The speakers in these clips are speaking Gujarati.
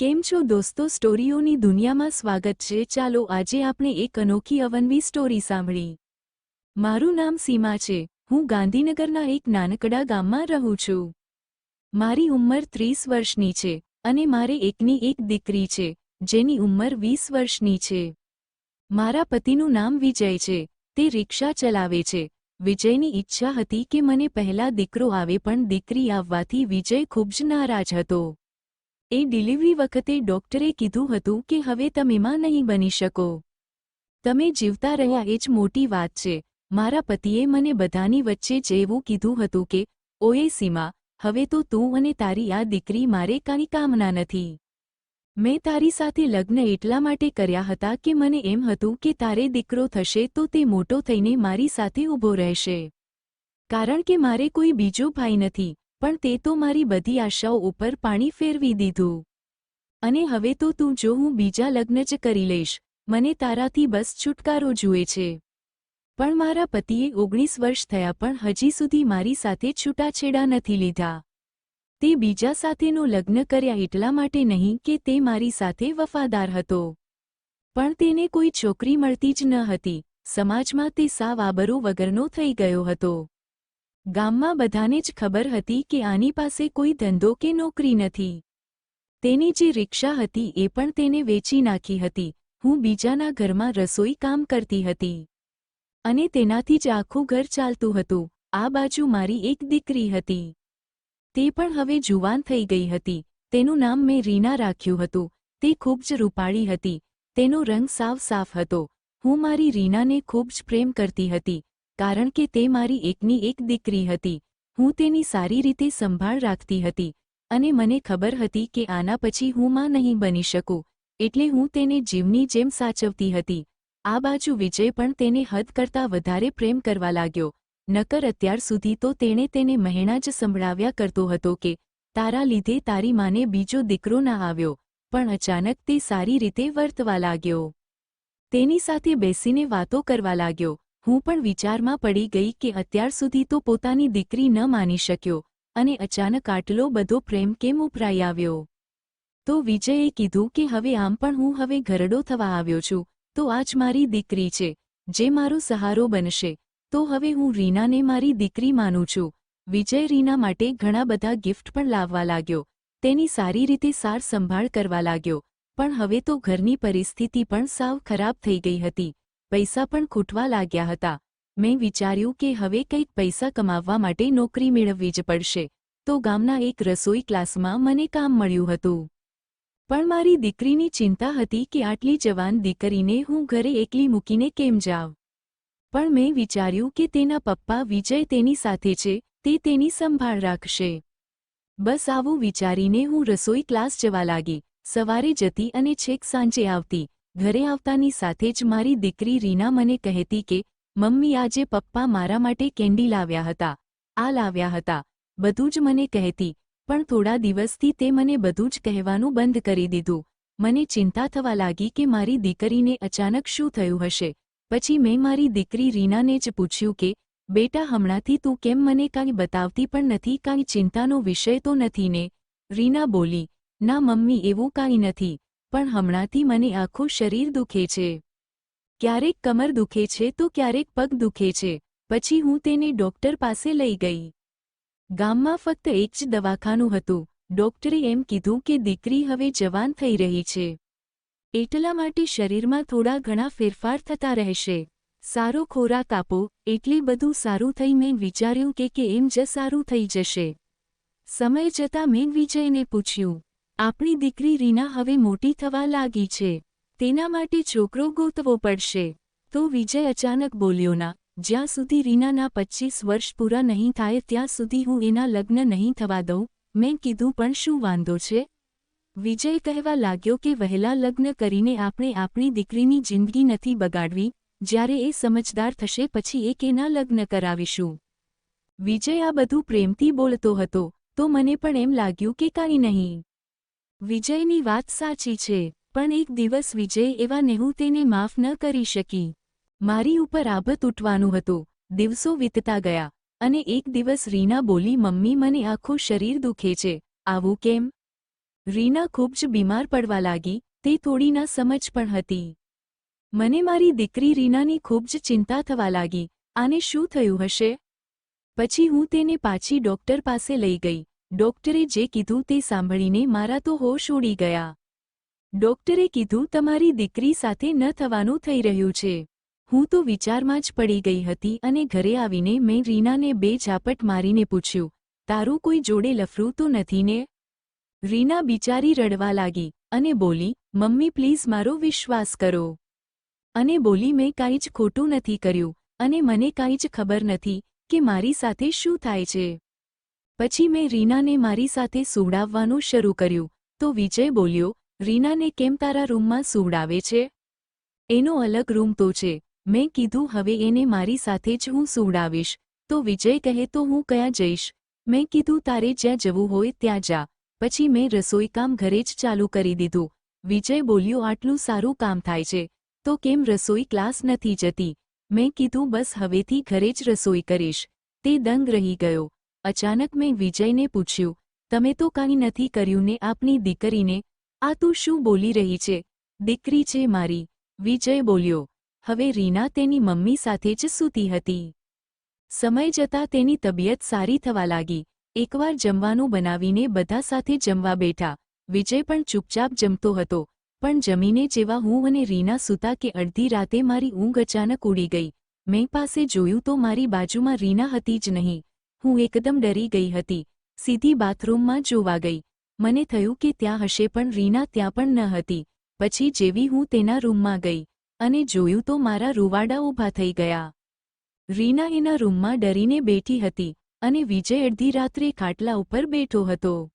કેમ છો દોસ્તો? સ્ટોરીઓની દુનિયામાં સ્વાગત છે. ચાલો આજે આપણે એક અનોખી અવનવી સ્ટોરી સાંભળી. મારું નામ સીમા છે. હું ગાંધીનગરના એક નાનકડા ગામમાં રહું છું. મારી ઉંમર ત્રીસ વર્ષની છે અને મારે એકની એક દીકરી છે, જેની ઉંમર વીસ વર્ષની છે. મારા પતિનું નામ વિજય છે. તે રિક્ષા ચલાવે છે. વિજયની ઈચ્છા હતી કે મને પહેલા દીકરો આવે પણ દીકરી આવવાથી વિજય ખૂબ જ નારાજ હતો. એ ડિલિવરી વખતે ડોક્ટરે કીધું હતું કે હવે તમે માં નહીં બની શકો. તમે જીવતા રહ્યા એ જ મોટી વાત છે. મારા પતિએ મને બધાની વચ્ચે જ એવું કીધું હતું કે, ઓએ સીમા, હવે તો તું અને તારી આ દીકરી મારે કાંઈ કામના નથી. મેં તારી સાથે લગ્ન એટલા માટે કર્યા હતા કે મને એમ હતું કે તારે દીકરો થશે તો તે મોટો થઈને મારી સાથે ઊભો રહેશે. કારણ કે મારે કોઈ બીજો ભાઈ નથી. પણ તે તો મારી બધી આશાઓ ઉપર પાણી ફેરવી દીધું. અને હવે તો તું જો હું બીજા લગ્ન જ કરી લઈશ, મને તારાથી બસ છુટકારો જુએ છે. પણ મારા પતિએ ઓગણીસ વર્ષ થયા પણ હજી સુધી મારી સાથે છૂટાછેડા નથી લીધા. તે બીજા સાથેનું લગ્ન કર્યા એટલા માટે નહીં કે તે મારી સાથે વફાદાર હતો. પણ તેને કોઈ છોકરી મળતી જ ન હતી. સમાજમાં તે સાવ આબરો વગરનો થઈ ગયો હતો. ગામમાં બધાને જ ખબર હતી કે આની પાસે કોઈ ધંધો કે નોકરી નથી. તેની જે રિક્ષા હતી એ પણ તેને વેચી નાખી હતી. હું બીજાના ઘરમાં રસોઈ કામ કરતી હતી. અને તેનાથી જ આખું ઘર ચાલતું હતું. આ બાજુ મારી એક દીકરી હતી. તે પણ હવે જુવાન થઈ ગઈ હતી. તેનું નામ મેં રીના રાખ્યું હતું. તે ખૂબ જ રૂપાળી હતી. તેનો રંગ સાવ સાફ હતો. હું મારી રીનાને ખૂબ જ પ્રેમ કરતી હતી. કારણ કે તે મારી એકની એક દીકરી હતી. હું તેની સારી રીતે સંભાળ રાખતી હતી અને મને ખબર હતી કે આના પછી હું માં નહીં બની શકું, એટલે હું તેને જીવની જેમ સાચવતી હતી. આ બાજુ વિજય પણ તેને હદ કરતાં વધારે પ્રેમ કરવા લાગ્યો. નકર અત્યાર સુધી તો તેણે તેને મહેણા જ સંભળાવ્યા કરતો હતો કે, તારા લીધે તારી માને બીજો દીકરો ના આવ્યો, પણ અચાનક તે સારી રીતે વર્તવા લાગ્યો. તેની સાથે બેસીને વાતો કરવા લાગ્યો. હું પણ વિચારમાં પડી ગઈ કે અત્યાર સુધી તો પોતાની દીકરી ન માની શક્યો અને અચાનક આટલો બધો પ્રેમ કેમ ઉપરાઈ આવ્યો? તો વિજયે કીધું કે હવે આમ પણ હું હવે ઘરડો થવા આવ્યો છું, તો આજ મારી દીકરી છે, જે મારો સહારો બનશે, તો હવે હું રીનાને મારી દીકરી માનું છું. વિજય રીના માટે ઘણા બધા ગિફ્ટ પણ લાવવા લાગ્યો, તેની સારી રીતે સાર સંભાળ કરવા લાગ્યો, પણ હવે તો ઘરની પરિસ્થિતિ પણ સાવ ખરાબ થઈ ગઈ હતી. પૈસા પણ ખૂટવા લાગ્યા હતા. મેં વિચાર્યું કે હવે કંઈક પૈસા કમાવવા માટે નોકરી મેળવવી જ પડશે. તો ગામના એક રસોઈ ક્લાસમાં મને કામ મળ્યું હતું. પણ મારી દીકરીની ચિંતા હતી કે આટલી જવાન દીકરીને હું ઘરે એકલી મૂકીને કેમ જાઉં? પણ મેં વિચાર્યું કે તેના પપ્પા વિજય તેની સાથે છે, તે તેની સંભાળ રાખશે. બસ આવું વિચારીને હું રસોઈ ક્લાસ જવા લાગી. સવારે જતી અને છેક સાંજે આવતી. ઘરે આવતાની સાથે જ મારી દીકરી રીના મને કહેતી કે, મમ્મી આજે પપ્પા મારા માટે કેન્ડી લાવ્યા હતા. આ લાવ્યા હતા. બધું જ મને કહેતી, પણ થોડા દિવસથી તે મને બધું જ કહેવાનું બંધ કરી દીધું. મને ચિંતા થવા લાગી કે મારી દીકરીને અચાનક શું થયું હશે? પછી મેં મારી દીકરી રીનાને જ પૂછ્યું કે, બેટા, હમણાંથી તું કેમ મને કાંઈ બતાવતી પણ નથી? કાંઈ ચિંતાનો વિષય તો નથી ને? રીના બોલી, ના, મમ્મી, એવું કાંઈ નથી. પણ હમણાંથી મને આખું શરીર દુખે છે. ક્યારેક કમર દુખે છે તો ક્યારેક પગ દુખે છે. પછી હું તેને ડોક્ટર પાસે લઈ ગઈ. ગામમાં ફક્ત એક જ દવાખાનું હતું. ડોક્ટરે એમ કીધું કે દીકરી હવે જવાન થઈ રહી છે. એટલા માટે શરીરમાં થોડા ઘણા ફેરફાર થતા રહેશે. સારો ખોરાક આપો, એટલે બધું સારું થઈ મેં વિચાર્યું કે કે એમ જ સારું થઈ જશે. સમય જતાં મેં વિજયને પૂછ્યું આપણી દીકરી રીના હવે મોટી થવા લાગી છે. તેના માટે છોકરો ગોતવો પડશે. તો વિજય અચાનક બોલ્યો, ના, જ્યાં સુધી રીનાના પચ્ચીસ વર્ષ પૂરા નહીં થાય ત્યાં સુધી હું એના લગ્ન નહીં થવા દઉં. મેં કીધું, પણ શું વાંધો છે? વિજય કહેવા લાગ્યો કે વહેલા લગ્ન કરીને આપણે આપણી દીકરીની જિંદગી નથી બગાડવી. જ્યારે એ સમજદાર થશે, પછી એક એના લગ્ન કરાવીશું? વિજય આ બધું પ્રેમથી બોલતો હતો. તો મને પણ એમ લાગ્યું કે કાંઈ નહીં. વિજયની વાત સાચી છે, પણ એક દિવસ વિજય એવા નેહું તેને માફ ન કરી શકી. મારી ઉપર આભત ઉઠવાનું હતું, દિવસો વીતતા ગયા, અને એક દિવસ રીના બોલી, મમ્મી, મને આખું શરીર દુખે છે, આવું કેમ? રીના ખૂબ જ બીમાર પડવા લાગી, તે થોડી ના સમજ પણ હતી. મને મારી દીકરી રીનાની ખૂબ જ ચિંતા થવા લાગી, આને શું થયું હશે? પછી હું તેને પાછી ડોક્ટર પાસે લઈ ગઈ ડોક્ટરે જે કીધું તે સાંભળીને મારા તો હોશ ઉડી ગયા. ડોક્ટરે કીધું, તમારી દીકરી સાથે ન થવાનું થઈ રહ્યું છે. હું તો વિચારમાં જ પડી ગઈ હતી અને ઘરે આવીને મેં રીનાને બે ઝાપટ મારીને પૂછ્યું, તારું કોઈ જોડે લફરું તો નથી ને? રીના બિચારી રડવા લાગી અને બોલી, મમ્મી, પ્લીઝ મારો વિશ્વાસ કરો. અને બોલી, મેં કાંઈ જ ખોટું નથી કર્યું અને મને કાંઈ જ ખબર નથી કે મારી સાથે શું થાય છે. પછી મેં રીનાને મારી સાથે સુવડાવવાનું શરૂ કર્યું. તો વિજય બોલ્યો, રીનાને કેમ તારા રૂમમાં સુવડાવે છે? એનો અલગ રૂમ તો છે. મેં કીધું, હવે એને મારી સાથે જ હું સુવડાવીશ. તો વિજય કહે, તો હું કયા જઈશ? મેં કીધું, તારે જ્યાં જવું હોય ત્યાં જા. પછી મેં રસોઈકામ ઘરે જ ચાલુ કરી દીધું. વિજય બોલ્યો, આટલું સારું કામ થાય છે. તો કેમ રસોઈ ક્લાસ નથી જતી? મેં કીધું, બસ હવેથી ઘરે જ રસોઈ કરીશ. તે દંગ રહી ગયો. અચાનક મેં વિજયને પૂછ્યું, તમે તો કાંઈ નથી કર્યું ને આપની દીકરીને? આ તું શું બોલી રહી છે? દીકરી છે મારી. વિજય બોલ્યો, હવે રીના તેની મમ્મી સાથે જ સૂતી હતી. સમય જતાં તેની તબિયત સારી થવા લાગી. એકવાર જમવાનું બનાવીને બધા સાથે જમવા બેઠા. વિજય પણ ચૂપચાપ જમતો હતો, પણ જમીને જેવા હું અને રીના સૂતા કે અડધી રાતે મારી ઊંઘ અચાનક ઉડી ગઈ. મેં પાસે જોયું તો મારી બાજુમાં રીના હતી જ નહીં. હું એકદમ ડરી ગઈ હતી. સીધી બાથરૂમમાં જોવા ગઈ. મને થયું કે ત્યાં હશે પણ રીના ત્યાં પણ ન હતી. પછી જેવી હું તેના રૂમમાં ગઈ અને જોયું તો મારા રૂવાડા ઊભા થઈ ગયા. રીના એના રૂમમાં ડરીને બેઠી હતી અને વિજય અડધી રાત્રે ખાટલા ઉપર બેઠો હતો.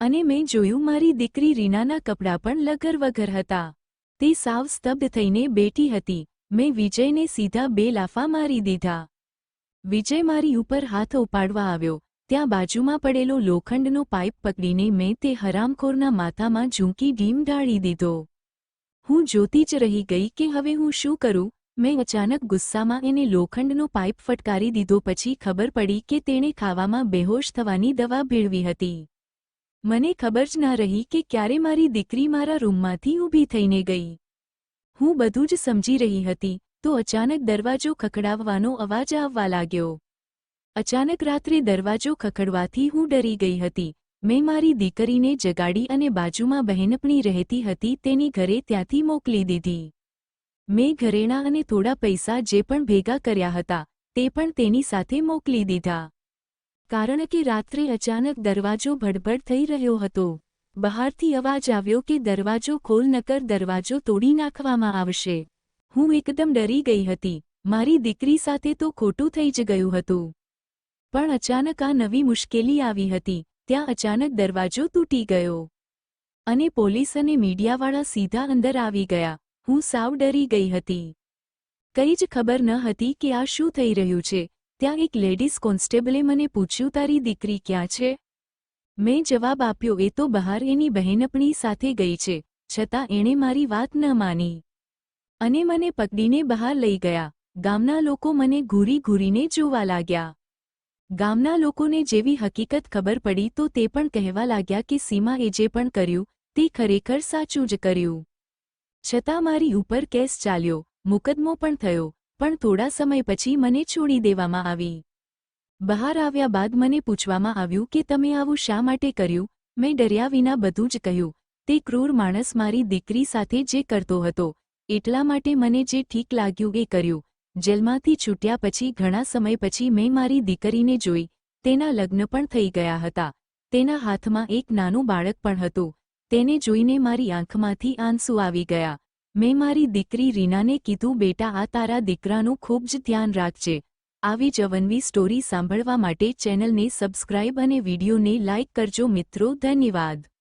અને મેં જોયું મારી દીકરી રીનાના કપડાં પણ લગર વગર હતા. તે સાવ સ્તબ્ધ થઈને બેઠી હતી. મેં વિજયને સીધા બે લાફા મારી દીધા. વિજય મારી ઉપર હાથ ઉપાડવા આવ્યો. ત્યાં બાજુમાં પડેલો લોખંડનો પાઇપ પકડીને મેં તે હરામખોરના માથામાં ઝૂંકી ઢીમ ઢાળી દીધો. હું જોતી જ રહી ગઈ કે હવે હું શું કરું? મેં અચાનક ગુસ્સામાં એને લોખંડનો પાઇપ ફટકારી દીધો પછી ખબર પડી કે તેણે ખાવામાં બેહોશ થવાની દવા ભેળવી હતી. મને ખબર જ ના રહી કે ક્યારે મારી દીકરી મારા રૂમમાંથી ઊભી થઈને ગઈ. હું બધું જ સમજી રહી હતી. તો અચાનક દરવાજો ખખડાવવાનો અવાજ આવવા લાગ્યો. અચાનક રાત્રે દરવાજો ખખડવાથી હું ડરી ગઈ હતી. મેં મારી દીકરીને જગાડી અને બાજુમાં બહેનપણી રહેતી હતી તેની ઘરે ત્યાંથી મોકલી દીધી. મેં ઘરેણાં અને થોડા પૈસા જે પણ ભેગા કર્યા હતા, તે પણ તેની સાથે મોકલી દીધા. કારણ કે રાત્રે અચાનક દરવાજો ભડભડ થઈ રહ્યો હતો. બહારથી અવાજ આવ્યો કે દરવાજો ખોલ નકર દરવાજો તોડી નાખવામાં આવશે. હું એકદમ ડરી ગઈ હતી. મારી દીકરી સાથે તો ખોટું થઈ જ ગયું હતું. પણ અચાનક આ નવી મુશ્કેલી આવી હતી. ત્યાં અચાનક દરવાજો તૂટી ગયો. અને પોલીસ અને મીડિયાવાળા સીધા અંદર આવી ગયા. હું સાવ ડરી ગઈ હતી. કંઈ જ ખબર ન હતી કે આ શું થઈ રહ્યું છે. ત્યાં એક લેડીઝ કોન્સ્ટેબલે મને પૂછ્યું, તારી દીકરી ક્યાં છે? મેં જવાબ આપ્યો, એ તો બહાર એની બહેનપણી સાથે ગઈ છે. છતાં એણે મારી વાત ન માની. અને મને પકડીને બહાર લઈ ગયા. ગામના લોકો મને ઘૂરી ઘૂરીને જોવા લાગ્યા. ગામના લોકોને જેવી હકીકત ખબર પડી તો તે પણ કહેવા લાગ્યા કે સીમાએ જે પણ કર્યું, તે ખરેખર સાચું જ કર્યું. છતાં મારી ઉપર કેસ ચાલ્યો, મુકદ્દમો પણ થયો, પણ થોડા સમય પછી મને છોડી દેવામાં આવી. બહાર આવ્યા બાદ મને પૂછવામાં આવ્યું કે તમે આવું શા માટે કર્યું? મેં ડર્યા વિના બધું જ કહ્યું. તે ક્રૂર માણસ મારી દીકરી સાથે જે કરતો હતો એટલા માટે મને જે ઠીક લાગ્યું એ કર્યું. જેલમાંથી છૂટ્યા પછી ઘણા સમય પછી મેં મારી દીકરીને જોઈ. તેના લગ્ન પણ થઈ ગયા હતા. તેના હાથમાં એક નાનું બાળક પણ હતું. તેને જોઈને મારી આંખમાંથી આંસુ આવી ગયા. મેં મારી દીકરી રીનાને કીધું, બેટા, આ તારા દીકરાનું ખૂબ જ ધ્યાન રાખજે. આવી જવનવી સ્ટોરી સાંભળવા માટે ચેનલને સબસ્ક્રાઇબ અને વિડીયોને લાઇક કરજો મિત્રો. ધન્યવાદ.